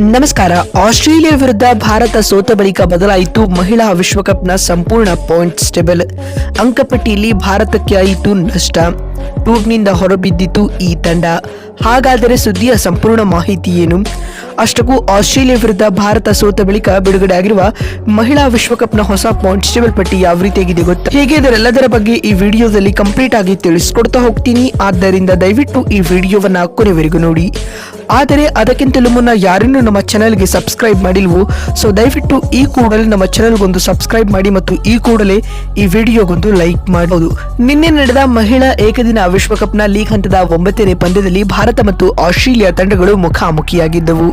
ನಮಸ್ಕಾರ. ಆಸ್ಟ್ರೇಲಿಯಾ ವಿರುದ್ಧ ಭಾರತ ಸೋತ ಬಳಿಕ ಬದಲಾಯಿತು ಮಹಿಳಾ ವಿಶ್ವಕಪ್ನ ಸಂಪೂರ್ಣ ಪಾಯಿಂಟ್ಸ್ ಟೇಬಲ್. ಅಂಕಪಟ್ಟಿಯಲ್ಲಿ ಭಾರತಕ್ಕೆ ಆಯಿತು ನಷ್ಟ. ಟೂರ್ನಿಂದ ಹೊರಬಿದ್ದಿತು ಈ ತಂಡ. ಹಾಗಾದರೆ ಸುದ್ದಿಯ ಸಂಪೂರ್ಣ ಮಾಹಿತಿ ಏನು? ಅಷ್ಟಕ್ಕೂ ಆಸ್ಟ್ರೇಲಿಯಾ ವಿರುದ್ಧ ಭಾರತ ಸೋತ ಬಳಿಕ ಬಿಡುಗಡೆ ಆಗಿರುವ ಮಹಿಳಾ ವಿಶ್ವಕಪ್ನ ಹೊಸ ಪಾಯಿಂಟ್ಸ್ ಟೇಬಲ್ ಪಟ್ಟಿ ಯಾವ ರೀತಿಯಾಗಿದೆ ಗೊತ್ತಾ? ಹೇಗೆ ಇದರೆಲ್ಲದರ ಬಗ್ಗೆ ಈ ವಿಡಿಯೋದಲ್ಲಿ ಕಂಪ್ಲೀಟ್ ಆಗಿ ತಿಳಿಸ್ಕೊಡ್ತಾ ಹೋಗ್ತೀನಿ. ಆದ್ದರಿಂದ ದಯವಿಟ್ಟು ಈ ವಿಡಿಯೋವನ್ನ ಕೊನೆವರೆಗೂ ನೋಡಿ. ಆದರೆ ಅದಕ್ಕಿಂತಲೂ ಮುನ್ನ ಯಾರನ್ನೂ ನಮ್ಮ ಚಾನೆಲ್ಗೆ ಸಬ್ಸ್ಕ್ರೈಬ್ ಮಾಡಿಲ್ವೋ? ಸೊ ದಯವಿಟ್ಟು ಈ ಕೂಡಲೇ ನಮ್ಮ ಚಾನಲ್ಗೊಂದು ಸಬ್ಸ್ಕ್ರೈಬ್ ಮಾಡಿ ಮತ್ತು ಈ ಕೂಡಲೇ ಈ ವಿಡಿಯೋಗೊಂದು ಲೈಕ್ ಮಾಡಬಹುದು ನಿನ್ನೆ ನಡೆದ ಮಹಿಳಾ ಏಕದಿನ ವಿಶ್ವಕಪ್ನ ಲೀಗ್ ಹಂತದ ಒಂಬತ್ತನೇ ಪಂದ್ಯದಲ್ಲಿ ಭಾರತ ಮತ್ತು ಆಸ್ಟ್ರೇಲಿಯಾ ತಂಡಗಳು ಮುಖಾಮುಖಿಯಾಗಿದ್ದವು.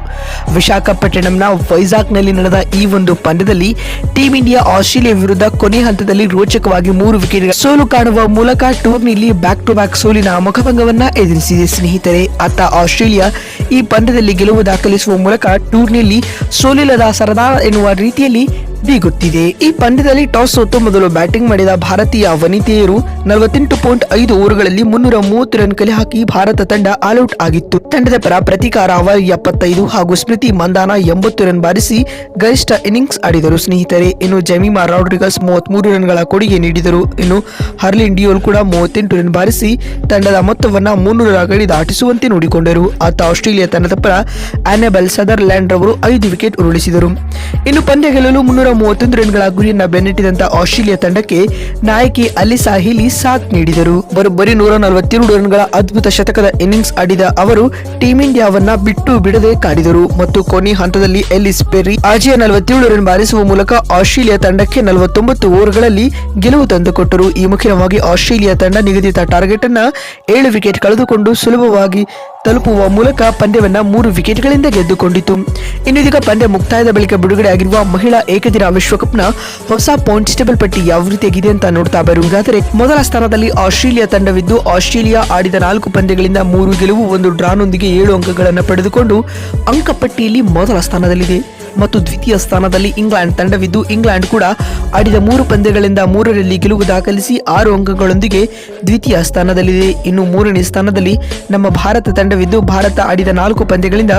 ವಿಶಾಖಪಟ್ಟಣಂನ ವೈಜಾಗ್ನಲ್ಲಿ ನಡೆದ ಈ ಒಂದು ಪಂದ್ಯದಲ್ಲಿ ಟೀಂ ಇಂಡಿಯಾ ಆಸ್ಟ್ರೇಲಿಯಾ ವಿರುದ್ಧ ಕೊನೆ ಹಂತದಲ್ಲಿ ರೋಚಕವಾಗಿ ಮೂರು ವಿಕೆಟ್ ಸೋಲು ಕಾಣುವ ಮೂಲಕ ಟೂರ್ನಿಯಲ್ಲಿ ಬ್ಯಾಕ್ ಟು ಬ್ಯಾಕ್ ಸೋಲಿನ ಮುಖಭಂಗವನ್ನ ಎದುರಿಸಿದೆ ಸ್ನೇಹಿತರೆ. ಅತ್ತ ಆಸ್ಟ್ರೇಲಿಯಾ ಈ ಪಂದ್ಯದಲ್ಲಿ ಗೆಲುವು ದಾಖಲಿಸುವ ಮೂಲಕ ಟೂರ್ನಿಯಲ್ಲಿ ಸೋಲಿಲ್ಲದ ಸರದಾರ ಎನ್ನುವ ರೀತಿಯಲ್ಲಿ ಬೀಗುತ್ತಿದೆ. ಈ ಪಂದ್ಯದಲ್ಲಿ ಟಾಸ್ ಸೋತು ಮೊದಲು ಬ್ಯಾಟಿಂಗ್ ಮಾಡಿದ ಭಾರತೀಯ ವನಿತೆಯರು ನಲವತ್ತೆಂಟು ಪಾಯಿಂಟ್ ಐದು ಓವರ್ಗಳಲ್ಲಿ ಮುನ್ನೂರ ಮೂವತ್ತು ರನ್ ಕಲೆ ಹಾಕಿ ಭಾರತ ತಂಡ ಆಲ್ಔಟ್ ಆಗಿತ್ತು. ತಂಡದ ಪರ ಪ್ರತಿಕಾರ ಅವರ್ ಎಪ್ಪತ್ತೈದು ಹಾಗೂ ಸ್ಮೃತಿ ಮಂದಾನ ಎಂಬತ್ತು ರನ್ ಬಾರಿಸಿ ಗರಿಷ್ಠ ಇನ್ನಿಂಗ್ಸ್ ಆಡಿದರು. ಸ್ನೇಹಿತರೆ, ಇನ್ನು ಜಮೀಮಾ ರಾಡ್ರಿಗಸ್ ಮೂವತ್ಮೂರು ರನ್ಗಳ ಕೊಡುಗೆ ನೀಡಿದರು. ಇನ್ನು ಹರ್ಲಿನ್ ಡಿಯೋಲ್ ಕೂಡ ಮೂವತ್ತೆಂಟು ರನ್ ಬಾರಿಸಿ ತಂಡದ ಮೊತ್ತವನ್ನು ಮುನ್ನೂರ ಗಡಿ ದಾಟಿಸುವಂತೆ ನೋಡಿಕೊಂಡರು. ಆತ ಆಸ್ಟ್ರೇಲಿಯಾ ತಂಡದ ಪರ ಆನೆಬಲ್ ಸದರ್ಲ್ಯಾಂಡ್ ರವರು ಐದು ವಿಕೆಟ್ ಉರುಳಿಸಿದರು. ಇನ್ನು ಪಂದ್ಯ ಗೆಲ್ಲಲು ಮುನ್ನೂರ ಮೂವತ್ತೊಂದು ರನ್ಗಳ ಗುರಿಯನ್ನ ಬೆನ್ನಟ್ಟಿದಂತ ಆಸ್ಟ್ರೇಲಿಯಾ ತಂಡಕ್ಕೆ ನಾಯಕಿ ಅಲಿಸಾ ಹಿಲಿ ಸಾಥ್ ನೀಡಿದರು. ಬರೋಬ್ಬರಿ ನೂರ ನಲವತ್ತೆರಡು ರನ್ಗಳ ಅದ್ಭುತ ಶತಕದ ಇನ್ನಿಂಗ್ಸ್ ಆಡಿದ ಅವರು ಟೀಂ ಇಂಡಿಯಾವನ್ನ ಬಿಟ್ಟು ಬಿಡದೆ ಕಾಡಿದರು. ಮತ್ತು ಕೊನೆ ಹಂತದಲ್ಲಿ ಎಲ್ಲಿಸ್ ಪೆರಿ ಆಜಿಯ ನಲವತ್ತೇಳು ರನ್ ಬಾರಿಸುವ ಮೂಲಕ ಆಸ್ಟ್ರೇಲಿಯಾ ತಂಡಕ್ಕೆ ನಲವತ್ತೊಂಬತ್ತು ಓವರ್ಗಳಲ್ಲಿ ಗೆಲುವು ತಂದುಕೊಟ್ಟರು. ಈ ಮುಖ್ಯವಾಗಿ ಆಸ್ಟ್ರೇಲಿಯಾ ತಂಡ ನಿಗದಿತ ಟಾರ್ಗೆಟ್ ಅನ್ನ ಏಳು ವಿಕೆಟ್ ಕಳೆದುಕೊಂಡು ಸುಲಭವಾಗಿ ತಲುಪುವ ಮೂಲಕ ಪಂದ್ಯವನ್ನ ಮೂರು ವಿಕೆಟ್ಗಳಿಂದ ಗೆದ್ದುಕೊಂಡಿತು. ಇನ್ನಿದೀಗ ಪಂದ್ಯ ಮುಕ್ತಾಯದ ಬಳಿಕ ಬಿಡುಗಡೆ ಆಗಿರುವ ಮಹಿಳಾ ಏಕದಿನ ವಿಶ್ವಕಪ್ನ ಹೊಸ ಪಾಯಿಂಟ್ಸ್ ಟೇಬಲ್ ಪಟ್ಟಿ ಯಾವ ರೀತಿಯಾಗಿದೆ ಅಂತ ನೋಡ್ತಾ ಬರುವುದಾದರೆ ಮೊದಲ ಸ್ಥಾನದಲ್ಲಿ ಆಸ್ಟ್ರೇಲಿಯಾ ತಂಡವಿದ್ದು, ಆಸ್ಟ್ರೇಲಿಯಾ ಆಡಿದ ನಾಲ್ಕು ಪಂದ್ಯಗಳಿಂದ ಮೂರು ಗೆಲುವು, ಒಂದು ಡ್ರಾನೊಂದಿಗೆ ಏಳು ಅಂಕಗಳನ್ನು ಪಡೆದುಕೊಂಡು ಅಂಕಪಟ್ಟಿಯಲ್ಲಿ ಮೊದಲ ಸ್ಥಾನದಲ್ಲಿದೆ. ಮತ್ತು ದ್ವಿತೀಯ ಸ್ಥಾನದಲ್ಲಿ ಇಂಗ್ಲೆಂಡ್ ತಂಡವಿದ್ದು ಇಂಗ್ಲೆಂಡ್ ಕೂಡ ಆಡಿದ ಮೂರು ಪಂದ್ಯಗಳಿಂದ ಮೂರರಲ್ಲಿ ಗೆಲುವು ದಾಖಲಿಸಿ ಆರು ಅಂಕಗಳೊಂದಿಗೆ ದ್ವಿತೀಯ ಸ್ಥಾನದಲ್ಲಿದೆ. ಇನ್ನು ಮೂರನೇ ಸ್ಥಾನದಲ್ಲಿ ನಮ್ಮ ಭಾರತ ತಂಡವಿದ್ದು ಭಾರತ ಆಡಿದ ನಾಲ್ಕು ಪಂದ್ಯಗಳಿಂದ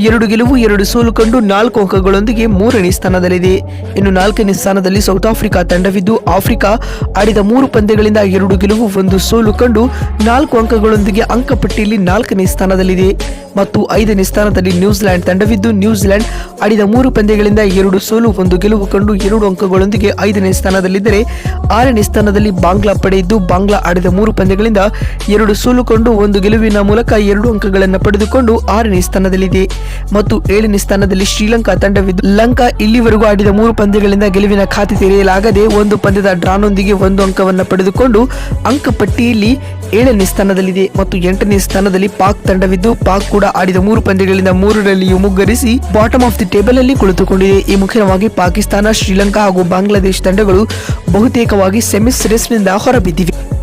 ಎರಡು ಗೆಲುವು, ಎರಡು ಸೋಲು ಕಂಡು ನಾಲ್ಕು ಅಂಕಗಳೊಂದಿಗೆ ಮೂರನೇ ಸ್ಥಾನದಲ್ಲಿದೆ. ಇನ್ನು ನಾಲ್ಕನೇ ಸ್ಥಾನದಲ್ಲಿ ಸೌತ್ ಆಫ್ರಿಕಾ ತಂಡವಿದ್ದು ಆಫ್ರಿಕಾ ಆಡಿದ ಮೂರು ಪಂದ್ಯಗಳಿಂದ ಎರಡು ಗೆಲುವು, ಒಂದು ಸೋಲು ಕಂಡು ನಾಲ್ಕು ಅಂಕಗಳೊಂದಿಗೆ ಅಂಕಪಟ್ಟಿಯಲ್ಲಿ ನಾಲ್ಕನೇ ಸ್ಥಾನದಲ್ಲಿದೆ. ಮತ್ತು ಐದನೇ ಸ್ಥಾನದಲ್ಲಿ ನ್ಯೂಜಿಲೆಂಡ್ ತಂಡವಿದ್ದು ನ್ಯೂಜಿಲೆಂಡ್ ಆಡಿದ ಮೂರು ಪಂದ್ಯಗಳಿಂದ ಎರಡು ಸೋಲು, ಒಂದು ಗೆಲುವು ಕಂಡು ಎರಡು ಅಂಕಗಳೊಂದಿಗೆ ಐದನೇ ಸ್ಥಾನದಲ್ಲಿದ್ದರೆ ಆರನೇ ಸ್ಥಾನದಲ್ಲಿ ಬಾಂಗ್ಲಾ ಪಡೆಯಿದ್ದು ಬಾಂಗ್ಲಾ ಆಡಿದ ಮೂರು ಪಂದ್ಯಗಳಿಂದ ಎರಡು ಸೋಲು ಕಂಡು ಒಂದು ಗೆಲುವಿನ ಮೂಲಕ ಎರಡು ಅಂಕಗಳನ್ನು ಪಡೆದುಕೊಂಡು ಆರನೇ ಸ್ಥಾನದಲ್ಲಿದೆ. ಮತ್ತು ಏಳನೇ ಸ್ಥಾನದಲ್ಲಿ ಶ್ರೀಲಂಕಾ ತಂಡವಿದ್ದು, ಲಂಕಾ ಇಲ್ಲಿವರೆಗೂ ಆಡಿದ ಮೂರು ಪಂದ್ಯಗಳಿಂದ ಗೆಲುವಿನ ಖಾತೆ ತೆರೆಯಲಾಗದೆ ಒಂದು ಪಂದ್ಯದ ಡ್ರಾನೊಂದಿಗೆ ಒಂದು ಅಂಕವನ್ನು ಪಡೆದುಕೊಂಡು ಅಂಕಪಟ್ಟಿಯಲ್ಲಿ ಏಳನೇ ಸ್ಥಾನದಲ್ಲಿದೆ. ಮತ್ತು ಎಂಟನೇ ಸ್ಥಾನದಲ್ಲಿ ಪಾಕ್ ತಂಡವಿದ್ದು, ಪಾಕ್ ಕೂಡ ಆಡಿದ ಮೂರು ಪಂದ್ಯಗಳಿಂದ ಮೂರರಲ್ಲಿಯೂ ಮುಗ್ಗರಿಸಿ, ಬಾಟಮ್ ಆಫ್ ದಿ ಟೇಬಲ್ ಅಲ್ಲಿ ಕುಳಿತುಕೊಂಡಿದೆ. ಈ ಮುಖ್ಯವಾಗಿ ಪಾಕಿಸ್ತಾನ ಶ್ರೀಲಂಕಾ ಹಾಗೂ ಬಾಂಗ್ಲಾದೇಶ ತಂಡಗಳು ಬಹುತೇಕವಾಗಿ ಸೆಮಿಸ್ ರೆಸ್ನಿಂದ ಹೊರಬಿದ್ದಿವೆ.